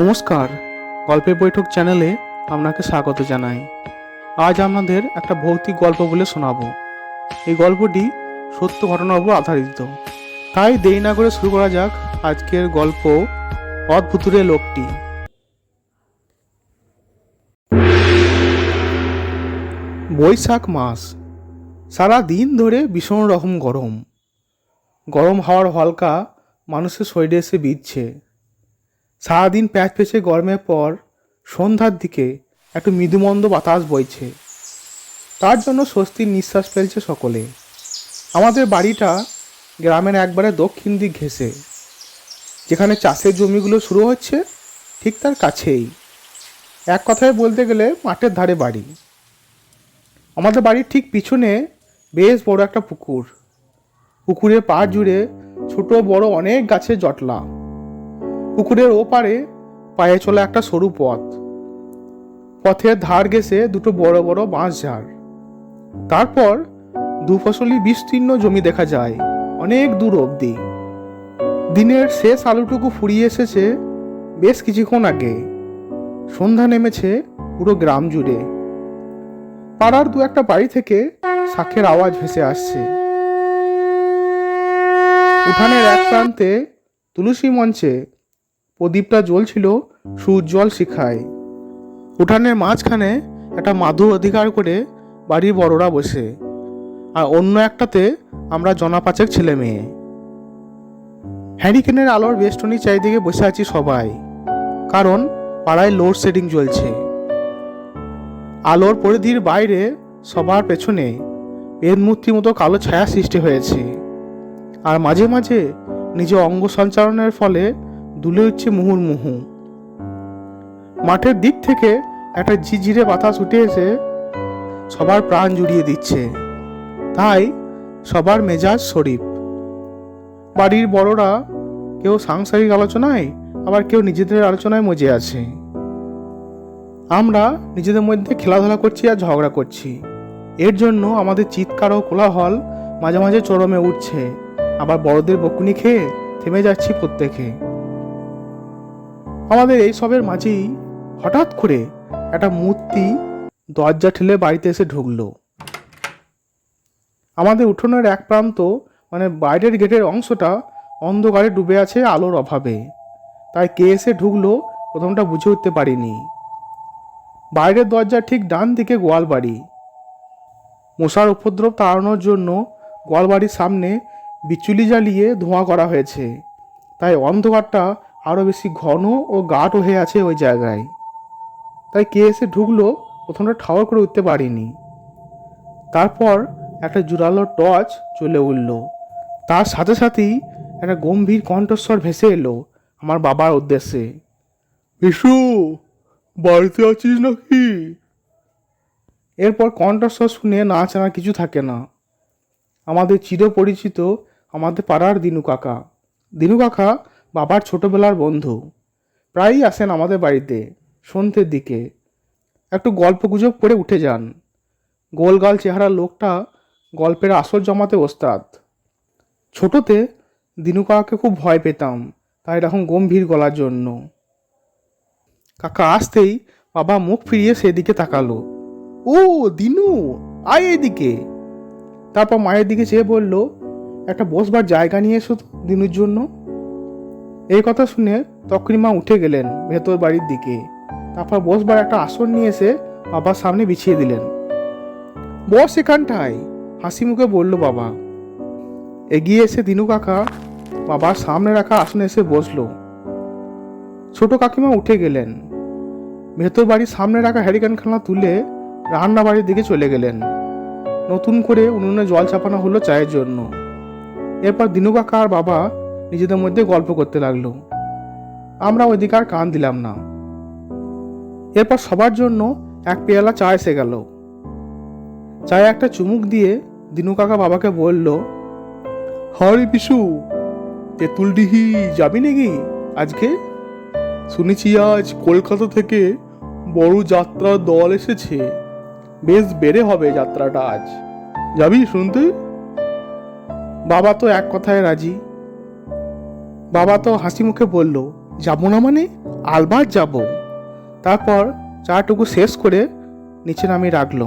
নমস্কার। গল্পের বৈঠক চ্যানেলে আপনাকে স্বাগত জানাই। আজ আপনাদের একটা ভৌতিক গল্প বলে শোনাবো। এই গল্পটি সত্য ঘটনার উপর আধারিত। তাই দেরি না করে শুরু করা যাক আজকের গল্প অদ্ভুতুরে লোকটি। বৈশাখ মাস। সারা দিন ধরে ভীষণ রকম গরম। গরম হাওয়ার হলকা মানুষের শরীরে এসে বিচ্ছে সারাদিন প্যাচ পেঁচে গরমের পর সন্ধ্যার দিকে একটু মৃদুমন্দ বাতাস বইছে। তার জন্য স্বস্তির নিঃশ্বাস ফেলছে সকলে। আমাদের বাড়িটা গ্রামের একবারে দক্ষিণ দিক ঘেঁষে। যেখানে চাষের জমিগুলো শুরু হচ্ছে, ঠিক তার কাছেই। এক কথায় বলতে গেলে মাঠের ধারে বাড়ি। আমাদের বাড়ির ঠিক পিছনে বেশ বড় একটা পুকুর। পুকুরের পাড় জুড়ে ছোট বড় অনেক গাছের জটলা। পুকুরের ওপারে পায়ে চলা একটা সরু পথ। পথের ধার ঘেসে দুটো বড় বড় বাঁশ ঝাড়। তারপর দু ফসলি বিস্তীর্ণ জমি দেখা যায়, অনেক দূর অবধি। দিনের শেষ আলোটুকু ফুরিয়ে এসেছে বেশ কিছুক্ষণ আগে। সন্ধ্যা নেমেছে পুরো গ্রাম জুড়ে। পাড়ার দু একটা বাড়ি থেকে শাঁখের আওয়াজ ভেসে আসছে। উঠানের এক প্রান্তে তুলসী মঞ্চে প্রদীপটা জ্বলছিল সুজ্জ্বল শিখায়। উঠানের মাঝখানে একটা মাধু অধিকার করে বাড়ির বড়রা বসে। আর অন্য একটাতে আমরা জনাপাচেক ছেলে মেয়ে। হ্যারিকেনের আলোর বেষ্টনী চারিদিকে বসে আছি সবাই, কারণ পাড়ায় লোডশেডিং চলছে আলোর পরিধির বাইরে সবার পেছনে এর মূর্তির মতো কালো ছায়া সৃষ্টি হয়েছে। আর মাঝে মাঝে নিজের অঙ্গ সঞ্চালনের ফলে দুলে উঠছে মুহুর্মুহু মাঠের দিক থেকে একটা ঝিঝিরে বাতাস উঠে এসে সবার প্রাণ জুড়িয়ে দিচ্ছে। তাই সবার মেজাজ শরীফ। বাড়ির বড়রা কেউ সাংসারিক আলোচনায়, আবার কেউ নিজেদের আলোচনায় মজে আছে। আমরা নিজেদের মধ্যে খেলাধুলা করছি আর ঝগড়া করছি। এর জন্য আমাদের চিৎকার ও কোলাহল মাঝে মাঝে চরমে উঠছে। আবার বড়দের বকুনি খেয়ে থেমে যাচ্ছি প্রত্যেকে। আমাদের এই সবের মাঝেই হঠাৎ করে একটা মূর্তি দরজা ঠেলে বাড়িতে এসে ঢুকলো। আমাদের উঠোনের এক প্রান্ত মানে বাইরের গেটের অংশটা অন্ধকারে ডুবে আছে আলোর অভাবে। তাই কে এসে ঢুকলো প্রথমটা বুঝে উঠতে পারিনি। বাইরের দরজার ঠিক ডান দিকে গোয়াল বাড়ি মশার উপদ্রব তাড়ানোর জন্য গোয়ালবাড়ির সামনে বিচুলি জ্বালিয়ে ধোঁয়া করা হয়েছে। তাই অন্ধকারটা আরও বেশি ঘন ও গাঢ় হয়ে আছে ওই জায়গায়। তাই কে এসে ঢুকলো প্রথমটা ঠাওয়ার করে উঠতে পারিনি। তারপর একটা জোরালো টর্চ চলে উঠল। তার সাথে সাথেই একটা গম্ভীর কণ্ঠস্বর ভেসে এলো আমার বাবার উদ্দেশ্যে। বিশু বাড়িতে আছিস নাকি? এরপর কণ্ঠস্বর শুনে না চেনা কিছু থাকে না। আমাদের চিরপরিচিত আমাদের পাড়ার দিনু কাকা। দিনু কাকা বাবার ছোটবেলার বন্ধু। প্রায়ই আসেন আমাদের বাড়িতে, সন্ধ্যের দিকে। একটু গল্প গুজব করে উঠে যান। গোলগাল চেহারার লোকটা গল্পের আসর জমাতে ওস্তাদ। ছোটতে দিনু কাকাকে খুব ভয় পেতাম, তাই এরকম গম্ভীর গলার জন্য। কাকা আসতেই বাবা মুখ ফিরিয়ে সেদিকে তাকালো। ও, দিনু, আয় এদিকে। তারপর মায়ের দিকে চেয়ে বলল, একটা বসবার জায়গা নিয়ে এসো দিনুর জন্য। এই কথা শুনে তকরিমা উঠে গেলেন ভেতর বাড়ির দিকে। তারপর বসবার একটা আসন নিয়ে এসে বাবার সামনে বিছিয়ে দিলেন। বস এখানটায়, হাসি মুখে বলল বাবা। এগিয়ে এসে দিনু কাকা বাবার সামনে রাখা আসনে এসে বসল। ছোট কাকিমা উঠে গেলেন। ভেতর বাড়ির সামনে রাখা হ্যারিকেনখানা তুলে রান্না বাড়ির দিকে চলে গেলেন। নতুন করে উনুনে জল চাপানো হলো চায়ের জন্য। এরপর দিনু কাকা আর বাবা নিজেদের মধ্যে গল্প করতে লাগল। আমরা ওইদিকে আর কান দিলাম না। এরপর সবার জন্য এক পেয়ালা চা এসে গেল। চায়ে একটা চুমুক দিয়ে দিনু কাকা বাবাকে বলল, হরি পিসু তেঁতুলডিহি যাবি নাকি আজকে? শুনেছি আজ কলকাতা থেকে বড় যাত্রার দল এসেছে। বেশ বেড়ে হবে যাত্রাটা আজ। যাবি শুনতে? বাবা তো এক কথায় রাজি। বাবা তো হাসি মুখে বলল, যাব না মানে? আলবার যাব। তারপর চাটুকু শেষ করে নিচে নামিয়ে রাখল।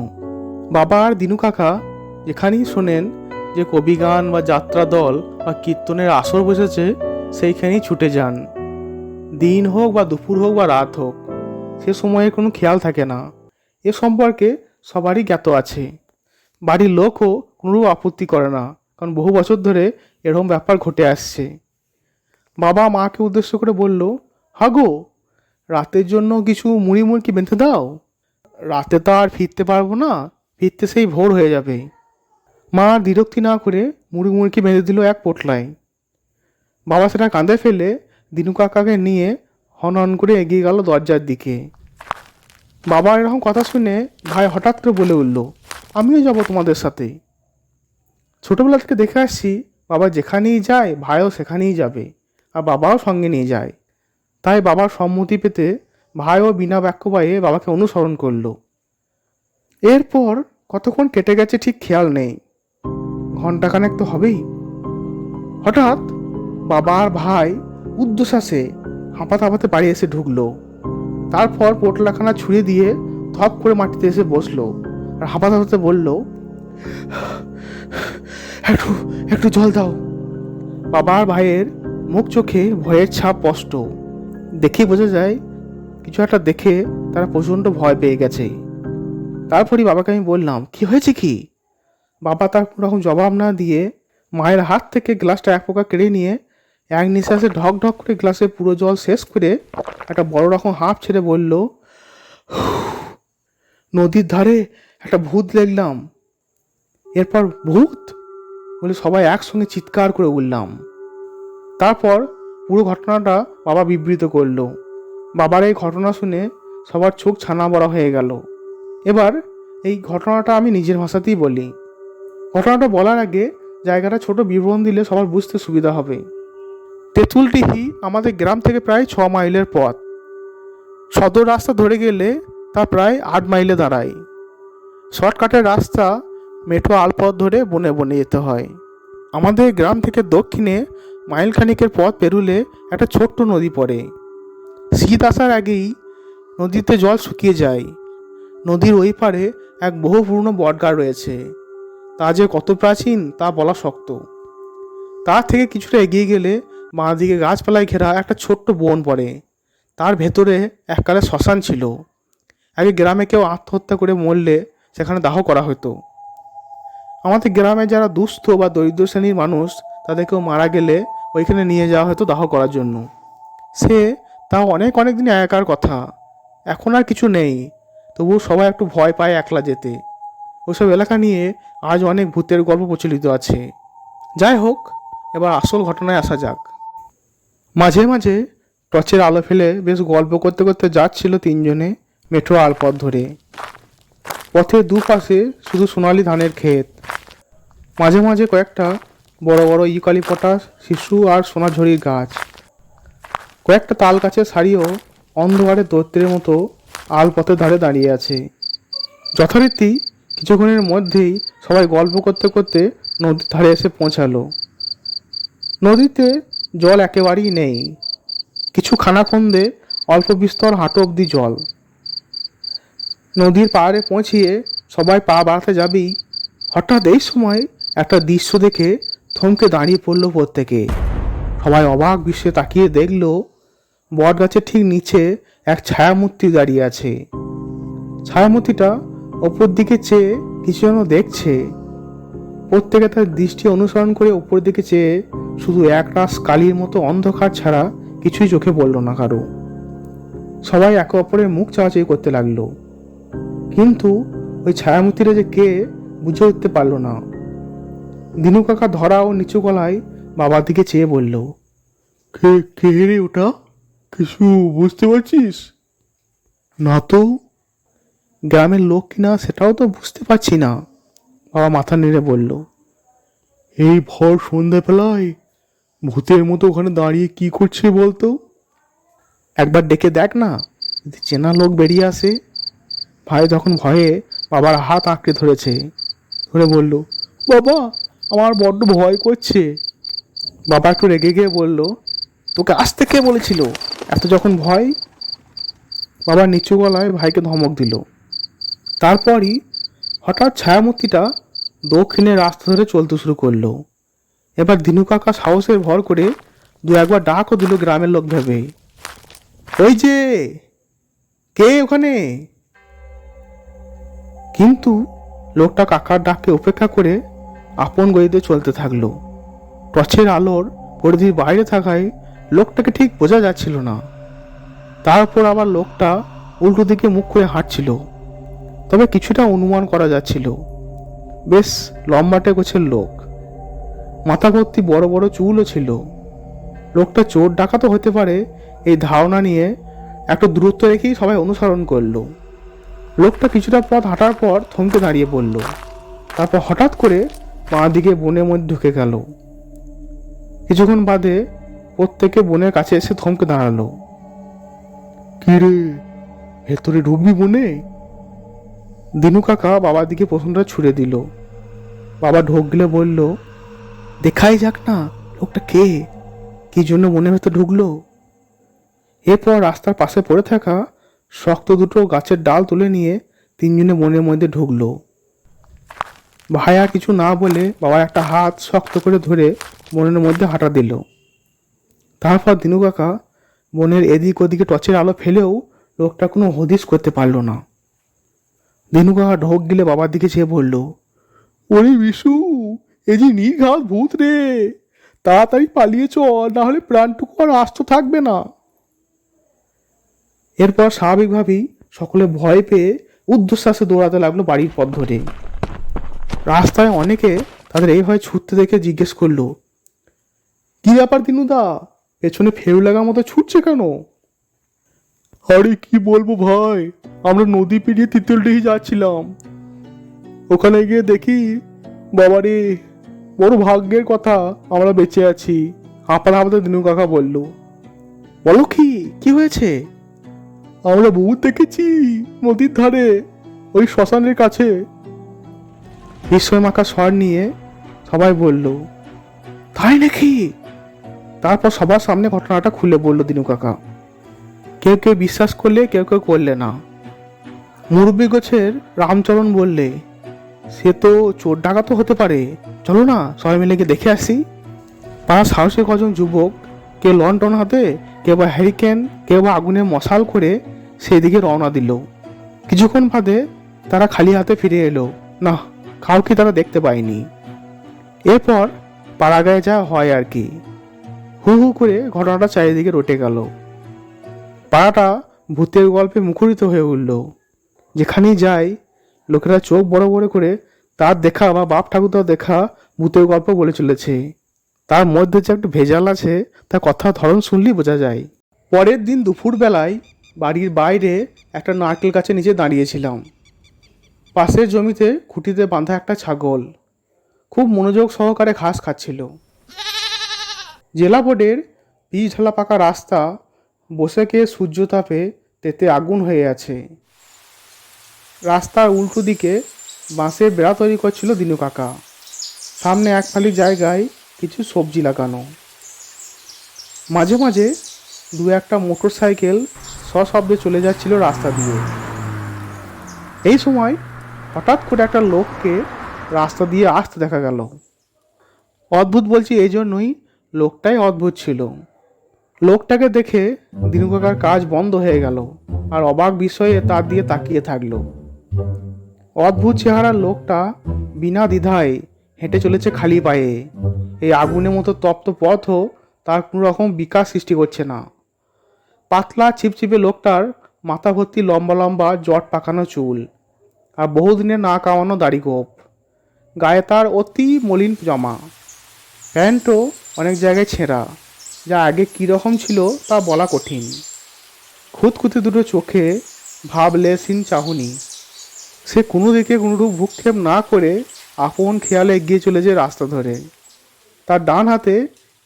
বাবা আর দিনু কাকা যেখানেই শোনেন যে কবি গান বা যাত্রা দল বা কীর্তনের আসর বসেছে, সেইখানেই ছুটে যান। দিন হোক বা দুপুর হোক বা রাত হোক, সে সময়ে কোনো খেয়াল থাকে না। এ সম্পর্কে সবারই জ্ঞাত আছে। বাড়ির লোকও কোনোরূপ আপত্তি করে না, কারণ বহু বছর ধরে এরকম ব্যাপার ঘটে আসছে। বাবা মাকে উদ্দেশ্য করে বলল, হাগো, রাতের জন্য কিছু মুড়ি মুড়কি বেঁধে দাও। রাতে তো আর ফিরতে পারব না, ফিরতে সেই ভোর হয়ে যাবে। মা বিরক্তি না করে মুড়ি মুড়কি বেঁধে দিল এক পোটলায়। বাবা সেটা কাঁধে ফেলে দিনু কাকাকে নিয়ে হন হন করে এগিয়ে গেল দরজার দিকে। বাবা এরকম কথা শুনে ভাই হঠাৎ করে বলে উঠল, আমিও যাব তোমাদের সাথে। ছোটবেলা থেকে দেখে আসছি বাবা যেখানেই যায়, ভাইও সেখানেই যাবে। আর বাবাও সঙ্গে নিয়ে যায়। তাই বাবার সম্মতি পেতে ভাইও বিনা বাক্য পায়ে বাবাকে অনুসরণ করল। এরপর কতক্ষণ কেটে গেছে ঠিক খেয়াল নেই। ঘন্টাখানেক তো হবেই। হঠাৎ বাবা আর ভাই উদ্দশ্বাসে হাঁপাতে হাঁপাতে বাড়ি এসে ঢুকলো। তারপর পোটলাখানা ছুঁড়ে দিয়ে ধপ করে মাটিতে এসে বসল আর হাঁপাতে হাঁপাতে বলল একটু একটু জল দাও। বাবা আর ভাইয়ের মুখ চোখে ভয়ের ছাপ স্পষ্ট। দেখেই বোঝা যায়, কিছু একটা দেখে তারা প্রচণ্ড ভয় পেয়ে গেছে। তারপরই বাবাকে আমি বললাম, কি হয়েছে কি? বাবা তার কোনো রকম জবাব না দিয়ে মায়ের হাত থেকে গ্লাসটা এক পোকা কেড়ে নিয়ে এক নিঃশ্বাসে ঢক ঢক করে গ্লাসে পুরো জল শেষ করে একটা বড় রকম হাঁপ ছেড়ে বলল নদীর ধারে একটা ভূত দেখলাম। এরপর ভূত? বলে সবাই একসঙ্গে চিৎকার করে উঠলাম। তারপর পুরো ঘটনাটা বাবা বিবৃত করল। বাবার এই ঘটনা শুনে সবার চোখ ছানা বড় হয়ে গেল। এবার এই ঘটনাটা আমি নিজের ভাষাতেই বলি। ঘটনাটা বলার আগে জায়গাটা ছোট বিবরণ দিলে সবার বুঝতে সুবিধা হবে। তেঁতুলটিহি আমাদের গ্রাম থেকে প্রায় ছ মাইলের পথ। সদর রাস্তা ধরে গেলে তা প্রায় আট মাইলে দাঁড়ায়। শর্টকাটের রাস্তা মেঠো আলপথ ধরে বনে বনে যেতে হয়। আমাদের গ্রাম থেকে দক্ষিণে মাইল খানিকের পথ পেরুলে একটা ছোট্ট নদী পড়ে। শীত আসার আগেই নদীতে জল শুকিয়ে যায়। নদীর ওই পারে এক বহু পুরনো রয়েছে। তা যে কত প্রাচীন তা বলা শক্ত। তার থেকে কিছুটা এগিয়ে গেলে বাঁ দিকে গাছপালায় ঘেরা একটা ছোট্ট বন পড়ে। তার ভেতরে এককালে শ্মশান ছিল। আগে গ্রামে কেউ আত্মহত্যা করে মরলে সেখানে দাহ করা হতো। আমাদের গ্রামে যারা দুস্থ বা দরিদ্র শ্রেণির মানুষ তাদের কেউ মারা গেলে ওইখানে নিয়ে যাওয়া হতো দাহ করার জন্য। সে তাও অনেক অনেক দিন একার কথা। এখন আর কিছু নেই। তবুও সবাই একটু ভয় পায় একলা যেতে। ওইসব এলাকা নিয়ে আজ অনেক ভূতের গল্প প্রচলিত আছে। যাই হোক, এবার আসল ঘটনায় আসা যাক। মাঝে মাঝে টর্চের আলো ফেলে বেশ গল্প করতে করতে যাচ্ছিল তিনজনে মেট্রো আলপথ ধরে। পথের দুপাশে শুধু সোনালি ধানের ক্ষেত। মাঝে মাঝে কয়েকটা বড় বড় ইউকালিপটাস শিশু আর সোনাঝুরির গাছ। কয়েকটা তাল গাছের সারিও অন্ধকারে দৈত্যের মতো আলপথের ধারে দাঁড়িয়ে আছে। যথারীতি কিছুক্ষণের মধ্যেই সবাই গল্প করতে করতে নদীর ধারে এসে পৌঁছালো। নদীতে জল একেবারেই নেই। কিছু খানাখন্দে অল্প বিস্তর হাঁটু অবধি জল। নদীর পাড়ে পৌঁছিয়ে সবাই পা বাড়াতে যাবেই হঠাৎ এই সময় একটা দৃশ্য দেখে থমকে দাঁড়িয়ে পড়ল প্রত্যেকে। সবাই অবাক বিশ্বে তাকিয়ে দেখল বট গাছের ঠিক নিচে এক ছায়ামূর্তি দাঁড়িয়ে আছে। ছায়ামূর্তিটা ওপর দিকে চেয়ে কিছু যেন দেখছে। প্রত্যেকে তার দৃষ্টি অনুসরণ করে ওপর দিকে চেয়ে শুধু এক রাস কালির মতো অন্ধকার ছাড়া কিছুই চোখে পড়ল না কারও। সবাই একে অপরের মুখ চাওয়াচাই করতে লাগল। কিন্তু ওই ছায়ামূর্তিটা যে কে বুঝে উঠতে পারল না। দিনু কাকা ধরা ও নিচু গলায় বাবার দিকে চেয়ে বলল কে কে রে ওটা? কিছু বুঝতে পারছিস? না তো। গ্রামের লোক কিনা সেটাও তো বুঝতে পারছি না। বাবা মাথা নেড়ে বলল এই ভর সন্ধ্যাবেলায় ভূতের মতো ওখানে দাঁড়িয়ে কি করছে বলতো? একবার ডেকে দেখ না যদি চেনা লোক বেরিয়ে আসে। ভাই তখন ভয়ে বাবার হাত আঁকড়ে ধরেছে ধরে বলল বাবা আমার বড্ড ভয় করছে। বাবা একটু রেগে গিয়ে বলল, তোকে আসতে কে বলেছিল? এত যখন ভয়? বাবা নিচু গলায় ভাইকে ধমক দিল। তারপরই হঠাৎ ছায়ামূর্তিটা দক্ষিণে রাস্তা ধরে চলতে শুরু করল। এবার দিনু কাকা সাহসের ভর করে দু একবার ডাকও দিল গ্রামের লোক ভেবে। ওই যে, কে ওখানে? কিন্তু লোকটা কাকার ডাককে উপেক্ষা করে আপন গতিতে চলতে থাকল। টর্চের আলোর পরিধির বাইরে থাকায় লোকটাকে ঠিক বোঝা যাচ্ছিল না। তারপর আবার লোকটা উল্টো দিকে মুখ করে হাঁটছিল। তবে কিছুটা অনুমান করা যাচ্ছিল। বেশ লম্বাটে গোছের লোক। মাথা ভর্তি বড় বড় চুলও ছিল। লোকটা চোর ডাকাতও হতে পারে এই ধারণা নিয়ে একটা দূরত্ব রেখেই সবাই অনুসরণ করল। লোকটা কিছুটা পথ হাঁটার পর থমকে দাঁড়িয়ে পড়ল। তারপর হঠাৎ করে বাঁ দিকে বনের মধ্যে ঢুকে গেল। কিছুক্ষণ বাদে প্রত্যেকে বনের কাছে এসে থমকে দাঁড়াল। কি রে? ভেতরে ঢুকবি বনে? দিনু কাকা বাবার দিকে প্রথমটা ছুড়ে দিল। বাবা ঢোক গেলে বলল, দেখাই যাক না, লোকটা কে? কি জন্য মনের ভেতর ঢুকলো? এরপর রাস্তার পাশে পড়ে থাকা শক্ত দুটো গাছের ডাল তুলে নিয়ে তিনজনে বনের মধ্যে ঢুকলো। ভাই আর কিছু না বলে বাবা একটা হাত শক্ত করে ধরে বনের মধ্যে হাঁটা দিল। তারপর দিনু কাকা বনের এদিক ওদিকে টর্চের আলো ফেলেও লোকটা কোনো হদিস করতে পারল না। দিনু কাকা ঢোক গেলে বাবার দিকে চেয়ে বলল, ওরে বিশু, এ যে নিঘাত ভূত রে! তাড়াতাড়ি পালিয়ে চল, না হলে প্রাণটুকু আর আস্ত থাকবে না। এরপর স্বাভাবিকভাবেই সকলে ভয় পেয়ে ঊর্ধ্বশ্বাসে দৌড়াতে লাগল বাড়ির পথ ধরে। রাস্তায় অনেকে তাদের এইভাবে ছুটতে দেখে জিজ্ঞেস করল, কি ব্যাপার দিনুদা? পেছনে ফেউ লাগার মতো ছুটছে কেন? আরে, কি বলব ভাই? আমরা নদী পেরিয়ে তিতুলডিহি যাচ্ছিলাম। ওখানে গিয়ে দেখি, বাবারে, বড় ভাগ্যের কথা আমরা বেঁচে আছি। আপনার আমাদের দিনু কাকা বলল, বলো কি কি হয়েছে? আমরা ভূত দেখেছি নদীর ধারে, ওই শ্মশানের কাছে বিস্ময় মাখা স্বর নিয়ে সবাই বলল, তাই নাকি? তারপর সবার সামনে ঘটনাটা খুলে বলল দিনু কাকা। কেউ কেউ বিশ্বাস করলে, কেউ কেউ করলে না। মুরব্বী গোছের রামচরণ বললে, সে তো চোর ডাকাতও হতে পারে। চলো না, সবাই মিলে গিয়ে দেখে আসি। পাড়া সাহসী কজন যুবক, কেউ লন্ঠন হাতে, কেউ বা হ্যারিকেন কেউ বা আগুনে মশাল করে সেদিকে রওনা দিল। কিছুক্ষণ বাদে তারা খালি হাতে ফিরে এলো। না কাউকে তারা দেখতে পায়নি। এরপর পাড়া গায়ে যা হয় আর কি। হু হু করে ঘটনাটা চারিদিকে রটে গেল। পাড়াটা ভূতের গল্পে মুখরিত হয়ে উঠল। যেখানেই যায়, লোকেরা চোখ বড় বড় করে তার দেখা বা বাপ ঠাকুরদার দেখা ভূতের গল্প বলে চলেছে। তার মধ্যে যে একটা ভেজাল আছে, তার কথা ধরন শুনলেই বোঝা যায়। পরের দিন দুপুর বেলায় বাড়ির বাইরে একটা নারকেল গাছের নিচে দাঁড়িয়েছিলাম। পাশের জমিতে খুঁটিতে বাঁধা একটা ছাগল। খুব মনোযোগ সহকারে ঘাস খাচ্ছিল। জেলা বোর্ডের পিচ ঢালা পাকা রাস্তা বসে কে সূর্য তাপে তেতে আগুন হয়ে আছে। রাস্তার উল্টো দিকে বাঁশের বেড়া তৈরি করছিল দিনু কাকা। সামনে এক ফালি জায়গায় কিছু সবজি লাগানো। মাঝে মাঝে দু একটা মোটর সাইকেল সশব্দে চলে যাচ্ছিল রাস্তা দিয়ে। এই সময় হঠাৎ করে একটা লোককে রাস্তা দিয়ে আসতে দেখা গেল। অদ্ভুত বলছি, এই জন্যই লোকটাই অদ্ভুত ছিল। লোকটাকে দেখে দিনু কাকার কাজ বন্ধ হয়ে গেল আর অবাক বিষয়ে তার দিয়ে তাকিয়ে থাকল। অদ্ভুত চেহারার লোকটা বিনা দ্বিধায় হেঁটে চলেছে খালি পায়ে। এই আগুনের মতো তপ্ত পথও তার কোনো রকম বিকাশ সৃষ্টি করছে না। পাতলা ছিপছিপে লোকটার মাথা ভর্তি লম্বা লম্বা জট পাকানো চুল আর বহুদিনের না কামানো দাড়ি গোপ। গায়ে তার অতি মলিন জামা। প্যান্টও অনেক জায়গায় ছেঁড়া, যা আগে কীরকম ছিল তা বলা কঠিন। খুঁতখুঁতে দুটো চোখে ভাবলেসীন চাহনি। সে কোনো দিকে কোনোরূপ ভূক্ষেপ না করে আপন খেয়ালে এগিয়ে চলেছে রাস্তা ধরে। তার ডান হাতে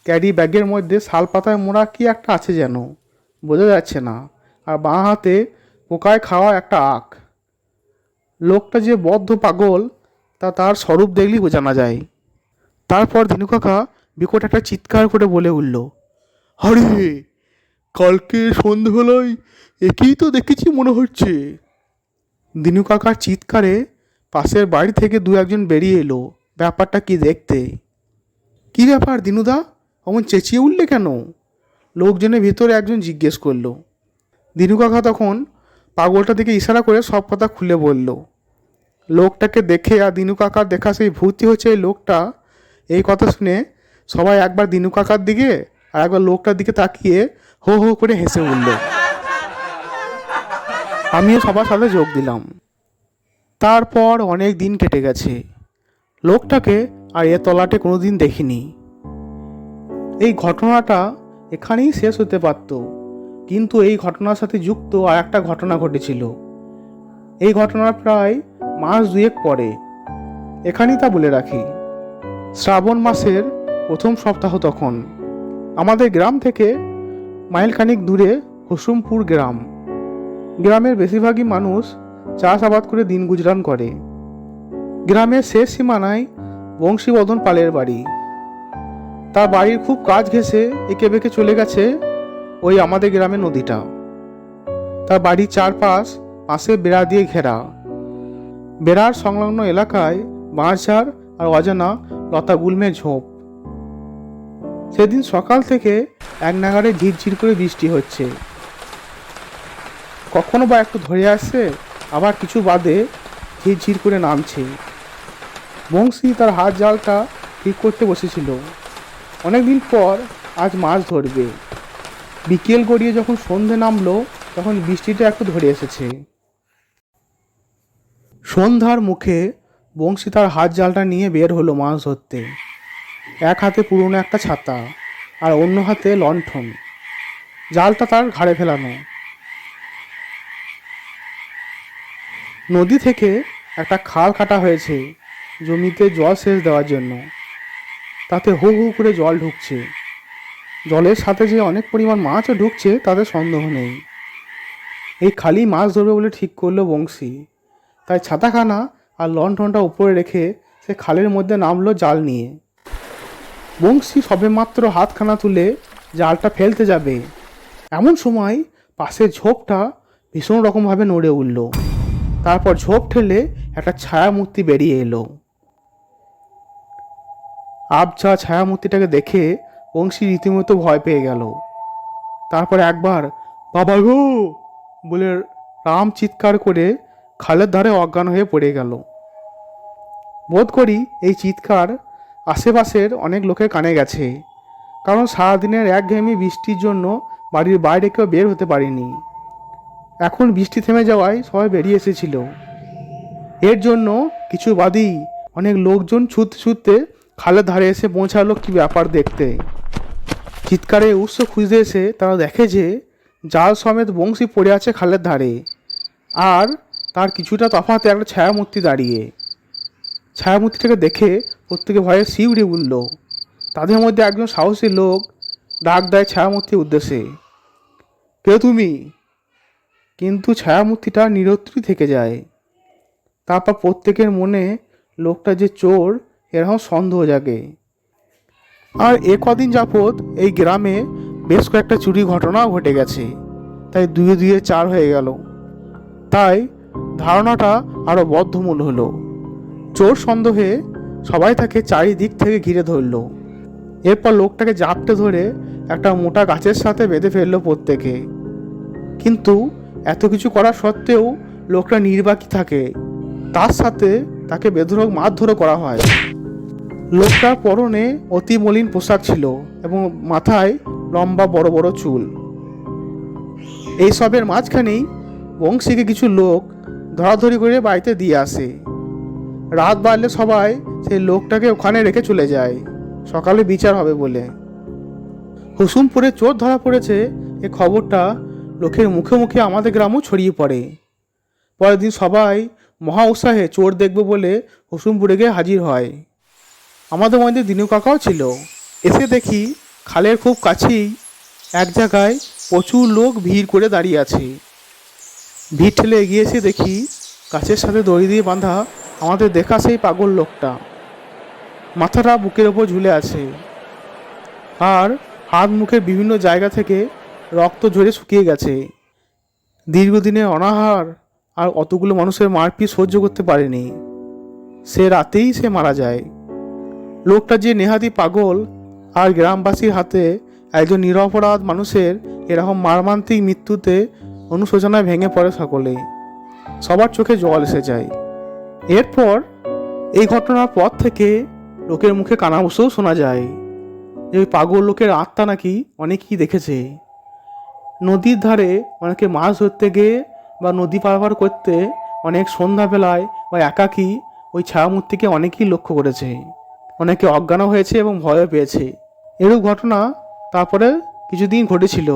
ক্যারি ব্যাগের মধ্যে শাল পাতায় মোড়া কি একটা আছে যেন, বোঝা যাচ্ছে না। আর বাঁ হাতে পোকায় খাওয়া একটা আখ। লোকটা যে বদ্ধ পাগল, তা তার স্বরূপ দেখলেই বোঝানো যায়। তারপর দিনু কাকা বিকট একটা চিৎকার করে বলে উঠল হরে কালকে সন্ধেবেলায় একেই তো দেখেছি মনে হচ্ছে। দিনু কাকার চিৎকারে পাশের বাড়ি থেকে দু একজন বেরিয়ে এলো। ব্যাপারটা কি দেখতে? কি ব্যাপার দিনুদা? অমন চেঁচিয়ে উঠলে কেন? লোকজনের ভিতরে একজন জিজ্ঞেস করল। দিনু কাকা তখন পাগলটা দিকে ইশারা করে সব কথা খুলে বলল লোকটাকে দেখে আর দিনু কাকার দেখা সেই ভূতি হচ্ছে এই লোকটা। এই কথা শুনে সবাই একবার দিনু কাকার দিকে আর একবার লোকটার দিকে তাকিয়ে হো হো করে হেসে উঠল। আমিও সবার সাথে যোগ দিলাম। তারপর অনেক দিন কেটে গেছে। লোকটাকে আর এ তলাটে কোনো দিন দেখিনি। এই ঘটনাটা এখানেই শেষ হতে পারত। কিন্তু এই ঘটনার সাথে যুক্ত আর একটা ঘটনা ঘটেছিল। এই ঘটনার প্রায় মাস দুয়েক পরে, এখানেই তা বলে রাখি। শ্রাবণ মাসের প্রথম সপ্তাহ তখন। আমাদের গ্রাম থেকে মাইলখানিক দূরে হুসুমপুর গ্রাম। গ্রামের বেশিরভাগই মানুষ চাষ আবাদ করে দিন গুজরান করে। গ্রামের শেষ সীমানায় বংশীবদন পালের বাড়ি। তার বাড়ির খুব কাজ ঘেঁষে এঁকে বেঁকে চলে গেছে ওই আমাদের গ্রামের নদীটা। তার বাড়ির চারপাশ পাশে বেড়া দিয়ে ঘেরা। বেড়ার সংলগ্ন এলাকায় বাঁশঝাড় আর অজানা লতা গুল্মের ঝোপ। সেদিন সকাল থেকে এক নাগারে ঝিরঝির করে বৃষ্টি হচ্ছে। কখনো বা একটু ধরে আসছে, আবার কিছু বাদে ঝিরঝির করে নামছে। বংশী তার হাত জালটা ঠিক করতে বসেছিল। অনেকদিন পর আজ মাছ ধরবে। বিকেল গড়িয়ে যখন সন্ধে নামলো, তখন বৃষ্টিটা একটু ধরে এসেছে। সন্ধ্যার মুখে বংশী তার হাত জালটা নিয়ে বের হলো মাছ ধরতে। এক হাতে পুরনো একটা ছাতা আর অন্য হাতে লণ্ঠন। জালটা তার ঘাড়ে ফেলানো। নদী থেকে একটা খাল কাটা হয়েছে জমিতে জল সেচ দেওয়ার জন্য। তাতে হু হু করে জল ঢুকছে। জলের সাথে যে অনেক পরিমাণ মাছও ঢুকছে তাতে সন্দেহ নেই। এই খালি মাছ ধরবে বলে ঠিক করল বংশী। তাই ছাতাখানা আর লণ্ঠনটা উপরে রেখে সে খালের মধ্যে নামলো জাল নিয়ে। বংশী সবেমাত্র হাতখানা তুলে জালটা ফেলতে যাবে। এমন সময় পাশের ঝোপটা ভীষণ রকমভাবে নড়ে উঠল। তারপর ঝোপ ঠেলে একটা ছায়ামূর্তি বেরিয়ে এলো। আবছা ছায়ামূর্তিটাকে দেখে বংশী রীতিমতো ভয় পেয়ে গেল। তারপর একবার, বাবা গো! বলে রাম চিৎকার করে খালের ধারে অজ্ঞান হয়ে পড়ে গেল। বোধ করি এই চিৎকার আশেপাশের অনেক লোকের কানে গেছে, কারণ সারাদিনের একঘেয়েমি বৃষ্টির জন্য বাড়ির বাইরে কেউ বের হতে পারেনি। এখন বৃষ্টি থেমে যাওয়ায় সবাই বেরিয়ে এসেছিল। এর জন্য কিছু বাদেই অনেক লোকজন ছুটতে ছুটতে খালের ধারে এসে পৌঁছালো কি ব্যাপার দেখতে। চিৎকারে উৎস খুঁজতে এসে তারা দেখে যে জাল সমেত বংশী পড়ে আছে খালের ধারে। আর তার কিছুটা তফাতে একটা ছায়ামূর্তি দাঁড়িয়ে। ছায়ামূর্তিটাকে দেখে প্রত্যেকে ভয়ে শিউড়ে উঠল। তাদের মধ্যে একজন সাহসী লোক ডাক দেয় ছায়ামূর্তির উদ্দেশ্যে। কে তুমি? কিন্তু ছায়ামূর্তিটা নিরত্রি থেকে যায়। তারপর প্রত্যেকের মনে লোকটা যে চোর, এরকম সন্দেহ জাগে। আর এ কদিন যাবৎ এই গ্রামে বেশ কয়েকটা চুরি ঘটনাও ঘটে গেছে। তাই দুয়ে দুয়ে চার হয়ে গেল। তাই ধারণাটা আরও বদ্ধমূল হলো। চোর সন্দেহে সবাই তাকে চারিদিক থেকে ঘিরে ধরলো। এরপর লোকটাকে জাপটে ধরে একটা মোটা গাছের সাথে বেঁধে ফেলল প্রত্যেকে। কিন্তু এত কিছু করা সত্ত্বেও লোকটা নির্বাকী থাকে। তার সাথে তাকে বেধরক মারধরও করা হয়। লোকটার পরনে অতি মলিন পোশাক ছিল এবং মাথায় লম্বা বড় বড় চুল। এইসবের মাঝখানেই বংশীকে কিছু লোক ধরাধরি করে বাড়িতে দিয়ে আসে। রাত বাড়লে সবাই সেই লোকটাকে ওখানে রেখে চলে যায়। সকালে বিচার হবে বলে। হুসুমপুরে চোর ধরা পড়েছে এ খবরটা লোকের মুখে মুখে আমাদের গ্রামও ছড়িয়ে পড়ে। পরের দিন সবাই মহা উৎসাহে চোর দেখবে বলে হুসুমপুরে গিয়ে হাজির হয়। আমাদের মধ্যে দিনু কাকাও ছিল। এসে দেখি খালের খুব কাছেই এক জায়গায় প্রচুর লোক ভিড় করে দাঁড়িয়ে আছে। ভিড় ঠেলে এগিয়ে এসে দেখি গাছের সাথে দড়ি দিয়ে বাঁধা আমাদের দেখা সেই পাগল লোকটা। মাথাটা বুকের ওপর ঝুলে আছে। আর হাত মুখের বিভিন্ন জায়গা থেকে রক্ত ঝরে শুকিয়ে গেছে। দীর্ঘদিনের অনাহার আর অতগুলো মানুষের মারপিট সহ্য করতে পারেনি। সে রাতেই সে মারা যায়। লোকটা যে নেহাতি পাগল আর গ্রামবাসীর হাতে একজন নিরপরাধ মানুষের এরকম মারমান্তিক মৃত্যুতে অনুশোচনায় ভেঙে পড়ে সকলে সবার চোখে জল এসে যায়। এরপর এই ঘটনার পর থেকে লোকের মুখে কানাবসেও শোনা যায় যে ওই পাগল লোকের আত্মা নাকি অনেকেই দেখেছে। নদীর ধারে অনেকে মাছ ধরতে গিয়ে বা নদী পারাপার করতে অনেক সন্ধ্যাবেলায় বা একাকী ওই ছায়ামূর্তিকে অনেকেই লক্ষ্য করেছে। অনেকে অজ্ঞানও হয়েছে এবং ভয়ও পেয়েছে। এরূপ ঘটনা তারপরে কিছুদিন ঘটেছিল।